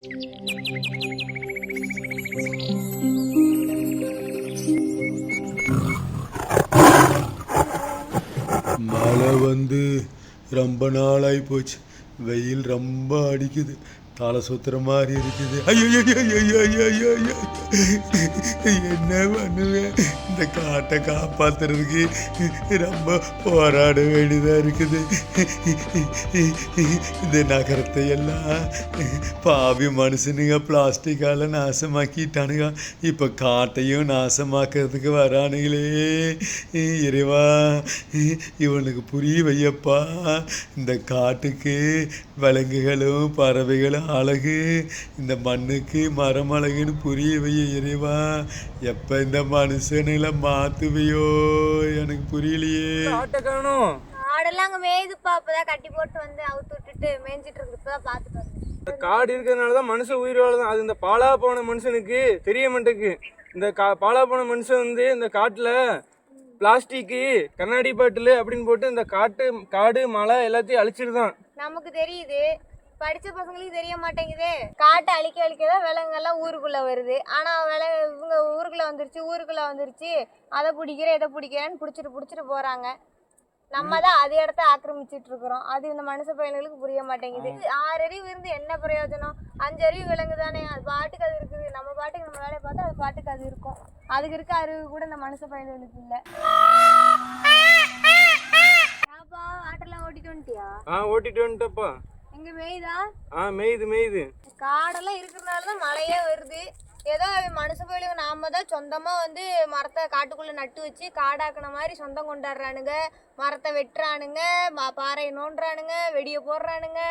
மழை வந்து ரொம்ப நாளாகி போச்சு. வெயில் ரொம்ப அடிக்குது. தலை சுத்துற மாதிரி இருக்குது. ஐயோ ஐயோ, என்ன பண்ணுவேன் இந்த காட்டை காப்பாத்துறதுக்கு ரொம்ப போராட வேண்டியதாக இருக்குது இந்த நகரத்தை எல்லாம் பாவி மனுஷனுங்க பிளாஸ்டிக்கால் நாசமாக்கிட்டானுங்க இப்போ காட்டையும் நாசமாக்கிறதுக்கு வரானுங்களே இறைவா இவனுக்கு புரிய வையப்பா இந்த காட்டுக்கு விலங்குகளும் பறவைகளும் அழகு. இந்த மண்ணுக்கு மரம் அழகுன்னு புரிய வைய இறைவா. எப்போ இந்த மனுஷனுல மாத்துவையோ? எனக்கு புரியலையே. ஆட்டை காணும் ஆடெல்லாம் அங்க மேயுதுப்பா. அப்பதான் கட்டி போட்டு வந்து அவுத்து விட்டுட்டு மேய்ஞ்சிட்டு இருக்கு இப்பதான் பாத்துட்டு வந்தேன். இந்த காடு இருக்கிறதுனால தான் மனுஷன் உயிர் வாழுதான். அது இந்த பாலா போன மனுஷனுக்கு தெரிய மாட்டேக்கு. இந்த கா பாலா போன மனுஷன் வந்து இந்த காட்டில் பிளாஸ்டிக்கு கண்ணாடி பாட்டில் அப்படின்னு போட்டு இந்த காட்டு காடு மலை எல்லாத்தையும் அழிச்சிருதான் நமக்கு தெரியுது. படிச்ச பசங்களுக்கு தெரிய மாட்டேங்குதே. காட்டை அழிக்க அழிக்கதான் விலங்குகள்லாம் ஊருக்குள்ள வருது. ஆனா விலங்கு இவங்க ஊருக்குள்ள வந்துருச்சு ஊருக்குள்ள வந்துருச்சு. அதை பிடிக்கிற இதை பிடிக்கிறேன்னு பிடிச்சிட்டு பிடிச்சிட்டு போறாங்க. நம்ம தான் அது இடத்த ஆக்கிரமிச்சிட்டு இருக்கிறோம். அது இந்த மனுஷ பையன்களுக்கு புரிய மாட்டேங்குது. ஆறு அறிவு இருந்து என்ன பிரயோஜனம்? அஞ்சு அறிவு விலங்கு தானே. அது பாட்டுக்கு அது இருக்குது. நம்ம பாட்டுக்கு நம்ம வேலையை பார்த்தா அது பாட்டுக்கு அது இருக்கும். அதுக்கு இருக்க அறிவு கூட இந்த மனுஷ பையன்களுக்கு இல்லை. ஆட்டெல்லாம் ஓட்டிட்டு வந்துட்டியா? ஆ ஓட்டிட்டு வந்துட்டப்பா எங்க மேய்தா? ஆ மேயுது மேயுது. காடெல்லாம் இருக்கிறதுனால தான் மழையே வருது. ஏதோ மனுஷ போயிலுங்க நாம தான் சொந்தமா வந்து மரத்தை காட்டுக்குள்ள நட்டு வச்சு காடாக்குன மாதிரி சொந்தம் கொண்டாடுறானுங்க. மரத்தை வெட்டுறானுங்க ம- பாறையை நோண்டுறானுங்க வெடியை போடுறானுங்க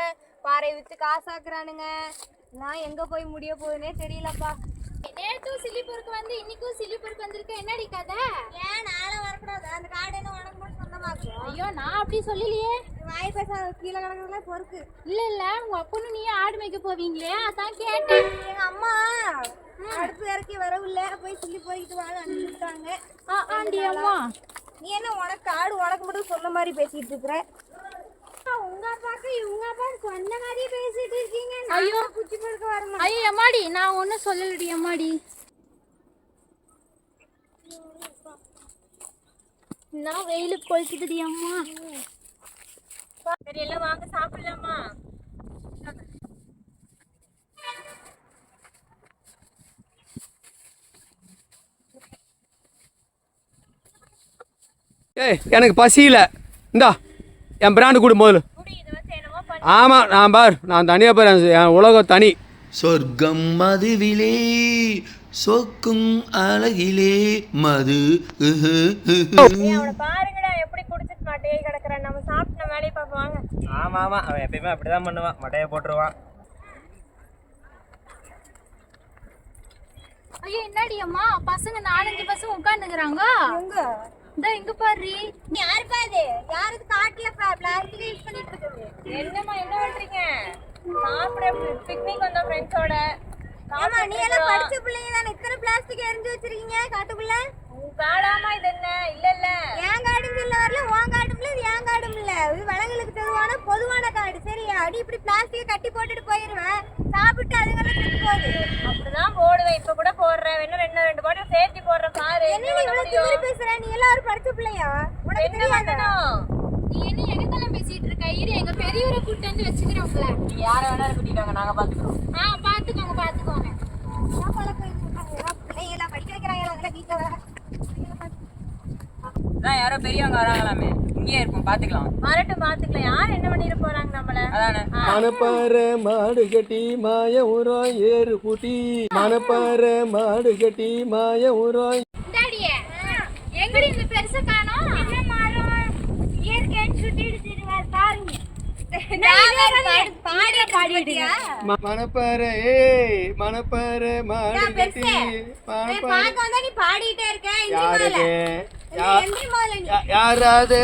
பாறையை வித்து காசாக்குறானுங்க. நான் எங்க போய் முடிய போகுதுன்னே தெரியலப்பா. நேற்றும் சிலிப்பூருக்கு வந்து இன்னைக்கும் சிலிப்பூருக்கு வந்திருக்க. என்னடி கதை? ஏன் நாளை வரக்கூடாது. அந்த காடு என்ன உனக்கு மட்டும் சொந்தமாக்கும் ஐயோ நான் அப்படி சொல்லலையே. வாய் பேச கீழே கிடக்குறதுல பொறுக்கு. இல்ல இல்ல. உங்க அப்பனும் நீ ஆடு மேய்க்க போவீங்களே அதான் கேட்டேன். எங்க அம்மா அடுப்பு இறக்கி வரவில்லை. போய் சொல்லி போய்கிட்டு வாங்க அனுப்பிவிட்டாங்க ஆ, ஆண்டி அம்மா. நீ என்ன உனக்கு ஆடு உனக்கு மட்டும் சொன்ன மாதிரி பேசிட்டு இருக்கிற? உங்க அப்பாக்கு இவங்க அப்பாக்கு சொன்ன மாதிரியே பேசிட்டு இருக்கீங்க. ஐயோ. குச்சி படுக்க வரணும் ஐயோ அம்மாடி நான் ஒன்றும் சொல்லலடி அம்மாடி நான் வெயிலுக்கு கொளுத்துதுடி அம்மா. சரி எல்லாம் வாங்க சாப்பிடலாமா? ஏய் எனக்கு பசியில இந்தா என் பிராண்டு கொடு முதல்ல ஆமாம் நான் பார் நான் தனியாக பார் என் உலகம் தனி. சொர்க்கம் மதுவிலே சொக்கும் அழகிலே மது பாருங்கடா எப்படி குடிச்சிட்டு மாட்டே கிடக்குறான். நம்ம சாப்பிட்டு நம்ம வேலையை பார்ப்போம். வாங்க. ஆமா ஆமா. அவன் எப்பயுமே அப்படிதான் பண்ணுவான். மட்டையை போட்டுருவான். ஐயோ என்னடி அம்மா? பசங்க நாலஞ்சு பசங்க உட்காந்துக்கிறாங்க. எங்க? இந்த இங்க பாரு. நீ யாரு பாது யாருக்கு காட்டுல பிளாஸ்டிக் யூஸ் பண்ணிட்டு இருக்குது? என்னம்மா என்ன பண்றீங்க? சாப்பிட பிக்னிக் வந்த ஃப்ரெண்ட்ஸோட ஆமா நீ எல்லாம் படிச்ச பிள்ளைங்க தானே இத்தனை பிளாஸ்டிக் எரிஞ்சு வச்சிருக்கீங்க? காட்டுக்குள்ள காடாமா இது என்ன இல்ல இல்ல ஏன் காடும் இல்ல வரல உன் காடும் இல்ல இது ஏன் இல்ல இது வளங்களுக்கு பொதுவான பொதுவான காடு. சரியா அடி இப்படி பிளாஸ்டிக் கட்டி போட்டுட்டு போயிருவேன். சாப்பிட்டு அதுங்கெல்லாம் செத்து போகுது. அப்படிதான் போடுவேன். இப்ப கூட போடுறேன். வேணும் ரெண்டு ரெண்டு பாட்டில் சேர்த்து போடுற பாரு. என்ன நீ இவ்வளவு திமிரு பேசுற? நீ எல்லாரும் படிச்ச பிள்ளையா? உனக்கு தெரியாதா? நீ என்ன எங்கத்தெல்லாம் பேசிட்டு இருக்க? இரு எங்க பெரியவரை கூட்டு வந்து வச்சுக்கிறோம்ல யாரை வேணாலும் கூட்டிட்டாங்க நாங்க பாத்துக்கிறோம். ஆ பாத்துக்கோங்க பாத்துக்கோங்க. பிள்ளைங்களா படிக்க வைக்கிறாங்க வீட்டுல யாரோ பெரியவங்க வராங்களாமே. இங்கேயே இருப்போம் பாத்துக்கலாம். வரட்டும் பாத்துக்கலாம். யார் என்ன பண்ணிட்டு போறாங்க நம்மள? அதானே. மணப்பாறை மாடு கட்டி மாய உரம் ஏறு பூட்டி மணப்பாறை மாடு கட்டி மாய உரம் எங்கடி இந்த பெருசை காணோம்? என்ன மரம் இயற்கைன்னு சுத்திட்டு பாருங்க. மணப்பாறை மணப்பாறை மாடு கட்டி மணப்பாறை பாடிட்டே இருக்க யாராவது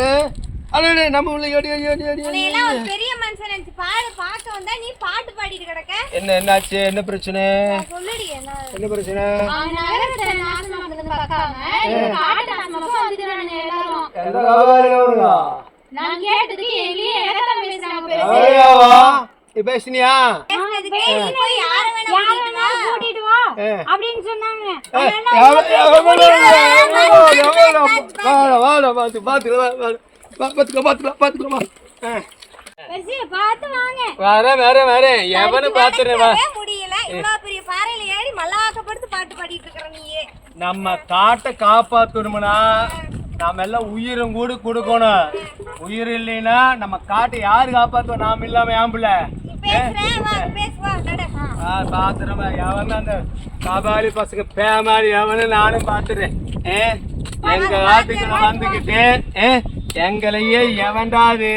அடடே நம்ம உள்ள ஓடி உன்னை எல்லாம் ஒரு பெரிய மனுஷன் நினைச்சு பாடு பார்க்க வந்தா நீ பாட்டு பாடிட்டு கிடக்க. என்ன என்னாச்சு? என்ன பிரச்சனை? சொல்லுடி என்ன? பிரச்சனை? நகரத்தை பார்க்காம எல்லாரும். எந்த? நான் கேட்டதுக்கு பேசுறாங்க? நீ பேசுனியா? அப்படின்னு சொன்னாங்க. வரேன் வரேன் வரேன். எவனு பார்த்துறேன் வா. நடக்கவே முடியல இவ்வளவு பெரிய பாறையில ஏறி மல்லாக்கப்படுத்து பாட்டு பாடிட்டு இருக்கிற நீயே. நம்ம காட்டை காப்பாற்றணும்னா நாம எல்லாம் உயிரும் கூட கொடுக்கணும். உயிர் இல்லைன்னா நம்ம காட்டை யாரு காப்பாற்றுவோம் நாம இல்லாம நட பாத்துறமா எவன் அந்த கபாலி பசங்க பேமாரி எவனு நானும் பாத்துறேன். ஏ? எங்க காட்டுக்குள்ள வந்துக்கிட்டு எங்களையே எவன்டாது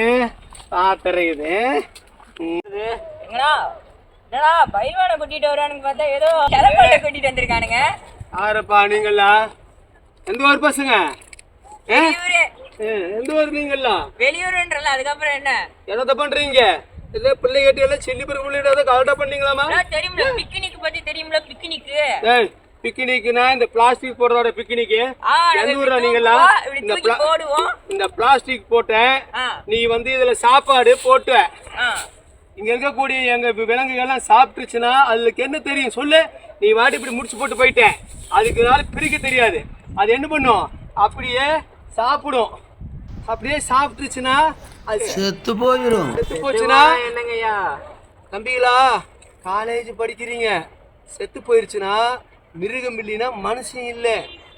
பாத்துறது. என்னடா பைல்வானை கூட்டிட்டு வரானுங்க பார்த்தா ஏதோ கிளப்பாட்ட கூட்டிட்டு வந்திருக்கானுங்க. யாரப்பா நீங்களா எந்த ஊர் பசங்க? எந்த ஊர் நீங்களா வெளியூருன்றல அதுக்கப்புறம் என்ன? என்னத்த பண்றீங்க? இதே பிள்ளை கட்டி எல்லாம் சில்லி பிறகு உள்ளிட்ட கரெக்டா பண்ணீங்களாமா தெரியும்ல பிக்னிக் பத்தி தெரியும்ல பிக்னிக் பிக்னிக்னா இந்த பிளாஸ்டிக் போடுறதோட பிக்னிக் ஆ, எந்த நாங்க ஊர்ல இப்படி நீங்களா இந்த. இந்த பிளாஸ்டிக் போட்டேன். நீ வந்து இதுல சாப்பாடு போட்ட. இங்க இருக்கக்கூடிய எங்க விலங்குகள்லாம் சாப்பிட்டுச்சுன்னா அதுக்கு என்ன தெரியும்? சொல்லு. நீ வாட்டி இப்படி முடிச்சு போட்டு போயிட்டேன். அதுக்கு நாள் பிரிக்க தெரியாது. அது என்ன பண்ணும்? அப்படியே சாப்பிடும். அப்படியே சாப்பிட்டுச்சுன்னா அது செத்து போயிடும் செத்து போச்சுன்னா என்னங்கய்யா? தம்பிகளா காலேஜ் படிக்கிறீங்க. செத்து போயிருச்சுன்னா மிருகம் இல்லைன்னா மனுஷன் இல்லை.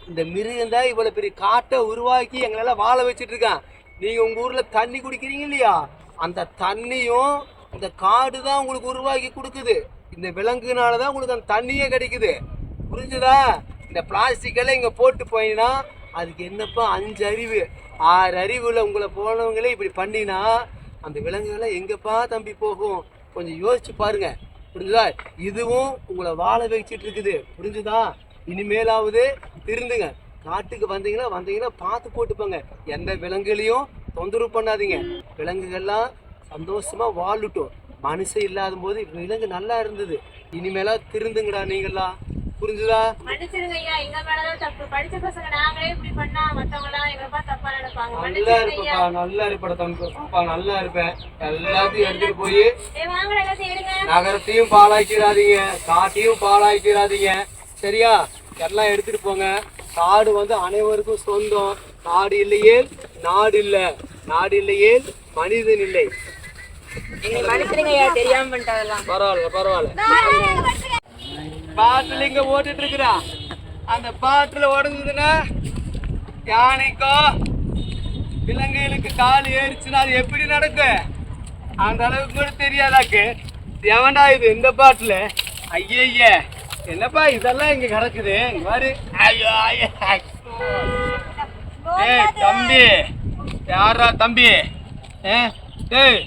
இந்த மிருகம் தான் இவ்வளோ பெரிய காட்டை உருவாக்கி எங்களெல்லாம் வாழ வச்சுட்டு இருக்கான். நீங்கள் உங்கள் ஊரில் தண்ணி குடிக்கிறீங்க இல்லையா? அந்த தண்ணியும் இந்த காடு தான் உங்களுக்கு உருவாக்கி கொடுக்குது. இந்த விலங்குனால தான் உங்களுக்கு அந்த தண்ணியே கிடைக்குது. புரிஞ்சுதா? இந்த பிளாஸ்டிக் எல்லாம் இங்கே போட்டு போயினா அதுக்கு என்னப்பா அஞ்சு அறிவு? ஆறு அறிவுல உங்களை போனவங்களே இப்படி பண்ணினா அந்த விலங்குகள்லாம் எங்கப்பா தம்பி போகும்? கொஞ்சம் யோசிச்சு பாருங்கள் புரிஞ்சுதா இதுவும் உங்களை வாழ வச்சுட்டு இருக்குது. புரிஞ்சுதா? இனிமேலாவது திருந்துங்க. காட்டுக்கு வந்தீங்கன்னா வந்தீங்கன்னா பார்த்து போட்டுப்போங்க. எந்த விலங்குகளையும் தொந்தரவு பண்ணாதீங்க. விலங்குகள்லாம் சந்தோஷமா வாழட்டும். மனுஷன் இல்லாத போது விலங்கு நல்லா இருந்தது. இனிமேலா திருந்துங்கடா நீங்களா புரிஞ்சுதா? மன்னிச்சிருங்க ஐயா எங்க மேலதான் தப்பு. படிச்ச பசங்க நாங்களே இப்படி பண்ணா மத்தவங்க எல்லாம் எங்களை பார்த்து தப்பா நினைப்பாங்க. நல்லா இருப்பப்பா நல்லா இருப்பட தம்பி. நல்லா இருப்பேன். எல்லாத்தையும் எடுத்துட்டு போய் ஏ வாங்கடா எல்லாத்தையும் எடுங்க. நகரத்தையும் பாழாக்கிறாதீங்க காட்டையும் பாழாக்கிறாதீங்க சரியா? எல்லாம் எடுத்துட்டு போங்க. காடு வந்து அனைவருக்கும் சொந்தம். காடு இல்லையே நாடு இல்லை. நாடு இல்லையே மனிதன் இல்லை. பரவாயில்ல பரவாயில்ல. பாட்டில் இங்க ஓட்டிட்டு இருக்கிறா அந்த பாட்டில் உடஞ்சதுன்னா யானைக்கோ விலங்குகளுக்கு கால் ஏறிச்சுன்னா அது எப்படி நடக்கும் அந்த அளவுக்கு கூட தெரியாதாக்கு. எவன்டா இது இந்த பாட்டில்? ஐயய்ய என்னப்பா இதெல்லாம் இங்க கிடக்குது? பாரு. ஐயோ ஐயோ. ஏய் தம்பி. யாரா தம்பி? ஏ டேய்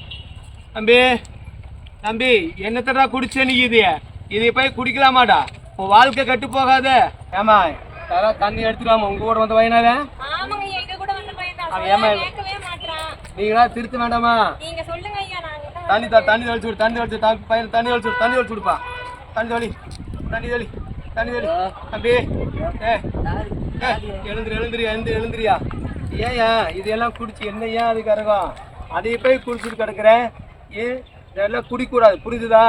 தம்பி. தம்பி என்னத்தடா குடிச்ச நீ இது இது போய் குடிக்கலாமாடா? உன் வாழ்க்கை கெட்டு போகாத. ஏமா யாராவது தண்ணி எடுத்துருவாமா உங்க கூட வந்து அவன் ஏமா நீங்களா திருத்த வேண்டாமா? நீங்க சொல்லுங்க ஐயா நாங்க என்ன தண்ணி தா தண்ணி தெளிச்சு விடு தண்ணி தெளிச்சு தம்பி பையன் தண்ணி தெளிச்சு விடு தண்ணி தெளிச்சு விடுப்பா. தண்ணி தெளி தண்ணி தெளி தண்ணி தெளி. தம்பி ஏ எழுந்திரு எழுந்திரி எழுந்து எழுந்திரியா. ஏயா இதெல்லாம் குடிச்சு என்ன ஏன் அது கரகம் அதை போய் குடிச்சிட்டு கிடக்குறேன் ஏ இதெல்லாம் குடிக்கூடாது. புரியுதுதா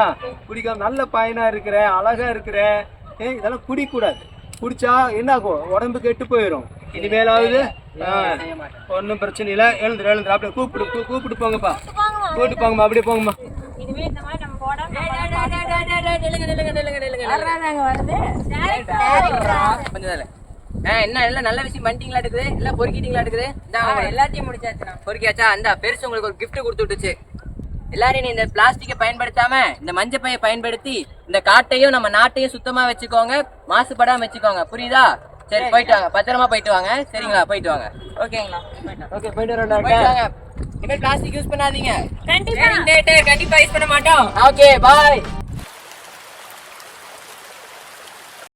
குடிக்காம நல்ல பையனா இருக்கிறேன் அழகா இருக்கிறேன். ஏ இதெல்லாம் குடிக்கூடாது. குடிச்சா என்ன ஆகும் உடம்பு கெட்டு போயிடும் இனிமேலாவது ஒன்றும் பிரச்சனை இல்லை. எழுந்துரு எழுந்துரு. அப்படியே கூப்பிடு கூப்பிட்டு போங்கப்பா. கூப்பிட்டு போங்கம்மா அப்படியே போங்கம்மா. என்ன எல்லாம் நல்ல விஷயம் பண்ணிட்டீங்களா இருக்குது? எல்லாம் பொறுக்கிட்டீங்களா இருக்குது? எல்லாத்தையும் முடிச்சாச்சு. பொறுக்கியாச்சா? அந்த பெருசு உங்களுக்கு ஒரு gift கொடுத்து விட்டுச்சு. எல்லாரும் இந்த பிளாஸ்டிக்கை பயன்படுத்தாம இந்த மஞ்சள் பையை பயன்படுத்தி இந்த காட்டையும் நம்ம நாட்டையும் சுத்தமா வச்சுக்கோங்க. மாசுபடாம வச்சுக்கோங்க. புரியுதா? சரி போயிட்டு வாங்க. பத்திரமா போயிட்டு வாங்க. சரிங்களா? போயிட்டு வாங்க. ஓகேங்களா? ஓகே போயிட்டு வாங்க. இனிமேல் பிளாஸ்டிக் யூஸ் பண்ணாதீங்க. கண்டிப்பா. கண்டிப்பா யூஸ் பண்ண மாட்டோம். Okay bye